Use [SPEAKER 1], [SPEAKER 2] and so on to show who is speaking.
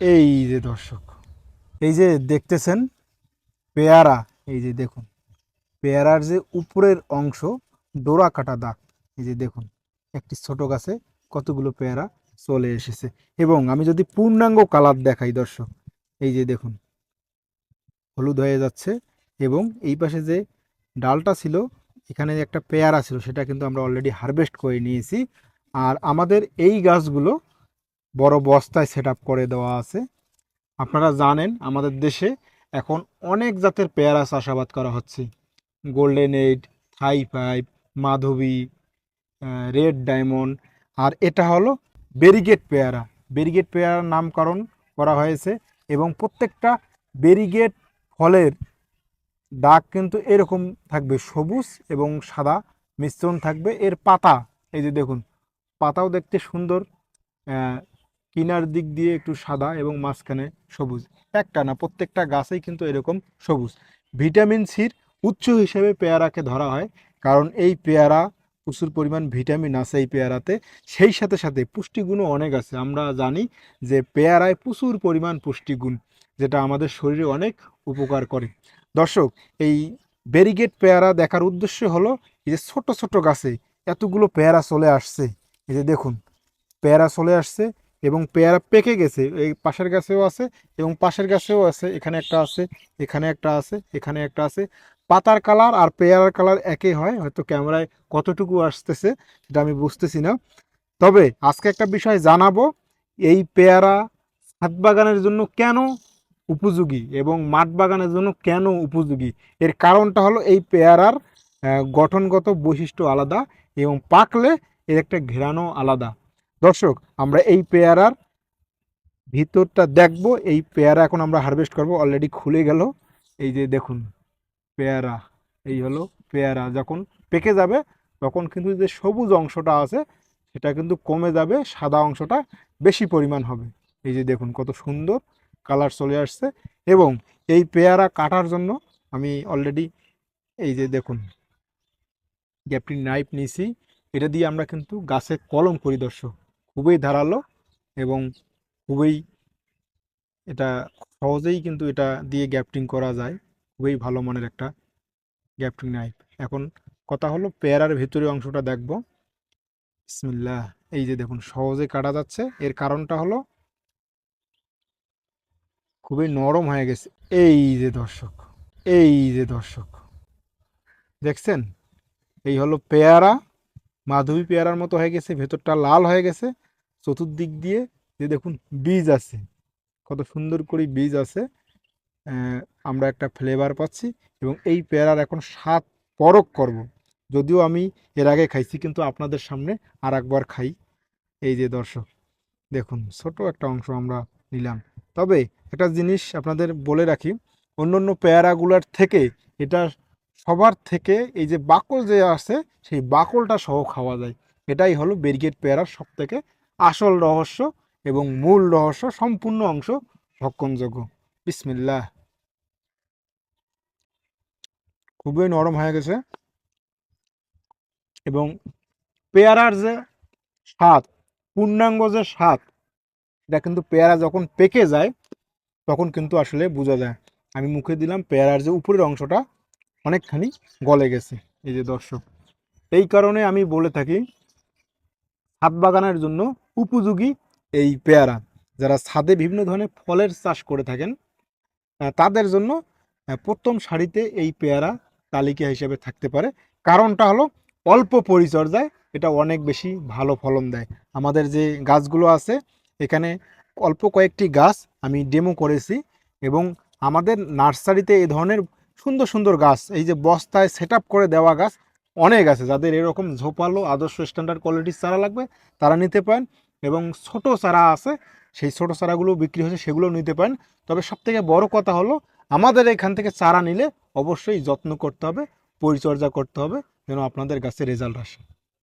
[SPEAKER 1] এই যে দর্শক, এই যে দেখতেছেন পেয়ারা, এই যে দেখুন, পেয়ারার যে উপরের অংশ ডোরা কাটা দাগ, এই যে দেখুন, একটি ছোট গাছে কতগুলো পেয়ারা চলে এসেছে। এবং আমি যদি পূর্ণাঙ্গ কালার দেখাই দর্শক, এই যে দেখুন, হলুদ হয়ে যাচ্ছে এবং এই পাশে যে ডালটা ছিল, এখানে একটা পেয়ারা ছিল, সেটা কিন্তু আমরা অলরেডি হারভেস্ট করে নিয়েছি। আর আমাদের এই গাছগুলো বড় বস্তায় সেট করে দেওয়া আছে। আপনারা জানেন, আমাদের দেশে এখন অনেক জাতের পেয়ারা চাষাবাদ করা হচ্ছে। Golden eight Thai five Madhabi red diamond আর এটা হলো বেরিগেট পেয়ারা। বেরিগেট পেয়ারার নামকরণ করা হয়েছে এবং প্রত্যেকটা বেরিগেট ফলের দাগ কিন্তু এরকম থাকবে, সবুজ এবং সাদা মিশ্রণ থাকবে। এর পাতা, এই যে দেখুন, পাতাও দেখতে সুন্দর কিনার দিক দিয়ে একটু সাদা এবং মাঝখানে সবুজ। একটা না, প্রত্যেকটা গাছেই কিন্তু এরকম সবুজ। ভিটামিন সির উৎস হিসেবে পেয়ারাকে ধরা হয়, কারণ এই পেয়ারা, প্রচুর পরিমাণ ভিটামিন আছে এই পেয়ারাতে। সেই সাথে সাথে পুষ্টিগুণও অনেক আছে। আমরা জানি যে পেয়ারায় প্রচুর পরিমাণ পুষ্টিগুণ, যেটা আমাদের শরীরে অনেক উপকার করে। দর্শক, এই ব্যারিগেট পেয়ারা দেখার উদ্দেশ্য হলো, এই যে ছোট ছোট গাছে এতগুলো পেয়ারা চলে আসছে। এই যে দেখুন, পেয়ারা চলে আসছে। এবং পেয়ারা পেকে গেছে। এই পাশের গাছেও আছে এবং পাশের গাছেও আছে। এখানে একটা আছে, এখানে একটা আছে, এখানে একটা আছে। পাতার কালার আর পেয়ারার কালার একই হয়। হয়তো ক্যামেরায় কতটুকু আসতেছে সেটা আমি বুঝতেছি না। তবে আজকে একটা বিষয় জানাব। এই পেয়ারা ছাদ বাগানের জন্য কেন উপযোগী এবং মাঠ বাগানের জন্য কেন উপযোগী? এর কারণটা হলো এই পেয়ারার গঠনগত বৈশিষ্ট্য আলাদা এবং পাকলে এর একটা ঘেরানো আলাদা। দর্শক, আমরা এই পেয়ারার ভিতরটা দেখব। এই পেয়ারা এখন আমরা হারভেস্ট করব। অলরেডি খুলে গেল। এই যে দেখুন, পেয়ারা, এই হলো পেয়ারা। যখন পেকে যাবে, তখন কিন্তু যে সবুজ অংশটা আছে, সেটা কিন্তু কমে যাবে, সাদা অংশটা বেশি পরিমাণ হবে। এই যে দেখুন, কত সুন্দর কালার চলে আসছে। এবং এই পেয়ারা কাটার জন্য আমি অলরেডি এই যে দেখুন গ্যাপটিং নাইফ নিছি এটা দিয়ে আমরা কিন্তু গাছে কলম করি দর্শক। খুবই ধারালো এবং খুবই এটা সহজেই কিন্তু এটা দিয়ে গ্যাপটিং করা যায়। খুবই ভালো মানের একটা গ্যাপটিং নাইফ। এখন কথা হলো পেয়ারার ভেতরের অংশটা দেখব। বিসমিল্লাহ, এই যে দেখুন সহজে কাটা যাচ্ছে। এর কারণটা হলো খুবই নরম হয়ে গেছে। এই যে দর্শক, এই যে দর্শক, দেখছেন? এই হলো পেয়ারা, মাধবী পেয়ারার মতো হয়ে গেছে, ভেতরটা লাল হয়ে গেছে। চতুর্দিক দিয়ে যে দেখুন বীজ আছে, কত সুন্দর করে বীজ আছে আমরা একটা ফ্লেভার পাচ্ছি এবং এই পেয়ারার এখন স্বাদ পরক করব। যদিও আমি এর আগে খাইছি, কিন্তু আপনাদের সামনে আর একবার খাই। এই যে দর্শক, দেখুন ছোট একটা অংশ আমরা নিলাম। তবে একটা জিনিস আপনাদের বলে রাখি অন্য অন্য পেয়ারাগুলোর থেকে এটা সবার থেকে এই যে বাকল যে আছে, সেই বাকলটা সহ খাওয়া যায়। এটাই হলো ব্রিগেড পেয়ারার সব থেকে আসল রহস্য এবং মূল রহস্য সম্পূর্ণ অংশ ভক্ষণযোগ্য। বিসমিল্লাহ। খুবই নরম হয়ে গেছে। এবং পেয়ারার যে স্বাদ, পূর্ণাঙ্গ যে স্বাদ, এটা কিন্তু পেয়ারা যখন পেকে যায়, তখন কিন্তু আসলে বোঝা যায়। আমি মুখে দিলাম, পেয়ারার যে উপরের অংশটা অনেকখানি গলে গেছে। এই যে দর্শক, এই কারণে আমি বলে থাকি ছাদ বাগানের জন্য উপযোগী এই পেয়ারা। যারা ছাদে বিভিন্ন ধরনের ফলের চাষ করে থাকেন তাদের জন্য প্রথম সারিতে এই পেয়ারা তালিকা হিসেবে থাকতে পারে। কারণটা হলো অল্প পরিচর্যায় এটা অনেক বেশি ভালো ফলন দেয়। আমাদের যে গাছগুলো আছে, এখানে অল্প কয়েকটি গাছ আমি ডেমো করেছি এবং আমাদের নার্সারিতে এই ধরনের সুন্দর সুন্দর গাছ, এই যে বস্তায় সেট করে দেওয়া গাছ অনেক আছে। যাদের এরকম ঝোপালো, আদর্শ স্ট্যান্ডার্ড কোয়ালিটির চারা লাগবে, তারা নিতে পারেন। এবং ছোট চারা আছে, সেই ছোট চারাগুলো বিক্রি হচ্ছে সেগুলো নিতে পারেন। তবে সবথেকে বড় কথা হলো, আমাদের এখান থেকে চারা নিলে অবশ্যই যত্ন করতে হবে, পরিচর্যা করতে হবে, যেন আপনাদের গাছে রেজাল্ট আসে।